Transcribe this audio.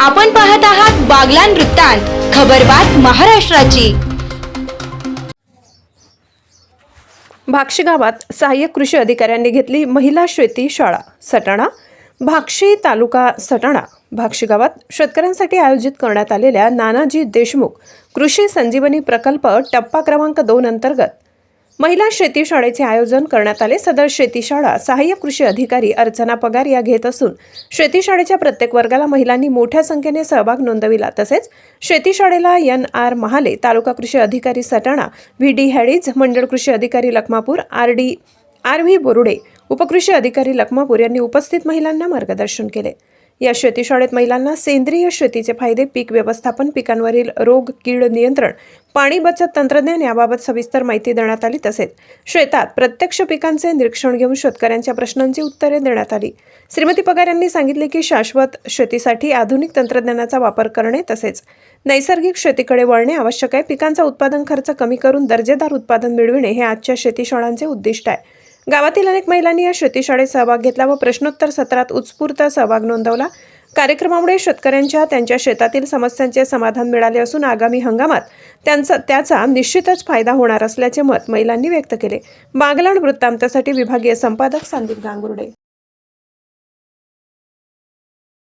आपण पाहत आहात बागलान वृत्तांत खबरबात महाराष्ट्राची. भाक्षी गावात सहाय्यक कृषी अधिकाऱ्यांनी घेतली महिला शेती शाळा सटाणा. भाक्षी तालुका सटाणा. भाक्षी गावात शेतकऱ्यांसाठी आयोजित करण्यात आलेल्या नानाजी देशमुख कृषी संजीवनी प्रकल्प टप्पा क्रमांक दोन अंतर्गत महिला शेती शाळेचे आयोजन करण्यात आले. सदर शेती शाळा सहाय्यक कृषी अधिकारी अर्चना पगार या घेत असून शेती शाळेच्या प्रत्येक वर्गाला महिलांनी मोठ्या संख्येने सहभाग नोंदविला. तसेच शेती शाळेला एन आर महाले तालुका कृषी अधिकारी सटाणा व्ही डी हॅडीज मंडळ कृषी अधिकारी Lakhmapur R D R V Borude उपकृषी अधिकारी लखमापूर यांनी उपस्थित महिलांना मार्गदर्शन केले. या शेतीशाळेत महिलांना सेंद्रिय शेतीचे फायदे पीक व्यवस्थापन पिकांवरील रोग कीड नियंत्रण पाणी बचत तंत्रज्ञान याबाबत सविस्तर माहिती देण्यात आली. तसेच शेतात प्रत्यक्ष पिकांचे निरीक्षण घेऊन शेतकऱ्यांच्या प्रश्नांची उत्तरे देण्यात आली. श्रीमती पगार यांनी सांगितले की शाश्वत शेतीसाठी आधुनिक तंत्रज्ञानाचा वापर करणे तसेच नैसर्गिक शेतीकडे वळणे आवश्यक आहे. पिकांचा उत्पादन खर्च कमी करून दर्जेदार उत्पादन मिळविणे हे आजच्या शेतीशाळांचे उद्दिष्ट आहे. गावातील अनेक महिलांनी या शेतीशाळेत सहभाग घेतला व प्रश्नोत्तर सत्रात उत्स्फूर्त सहभाग नोंदवला. कार्यक्रमामुळे शेतकऱ्यांच्या त्यांच्या शेतातील समस्यांचे समाधान मिळाले असून आगामी हंगामात त्यांचा त्याचा निश्चितच फायदा होणार असल्याचे मत महिलांनी व्यक्त केले. बागलाण वृत्तांतासाठी विभागीय संपादक संदीप गांगुर्डे.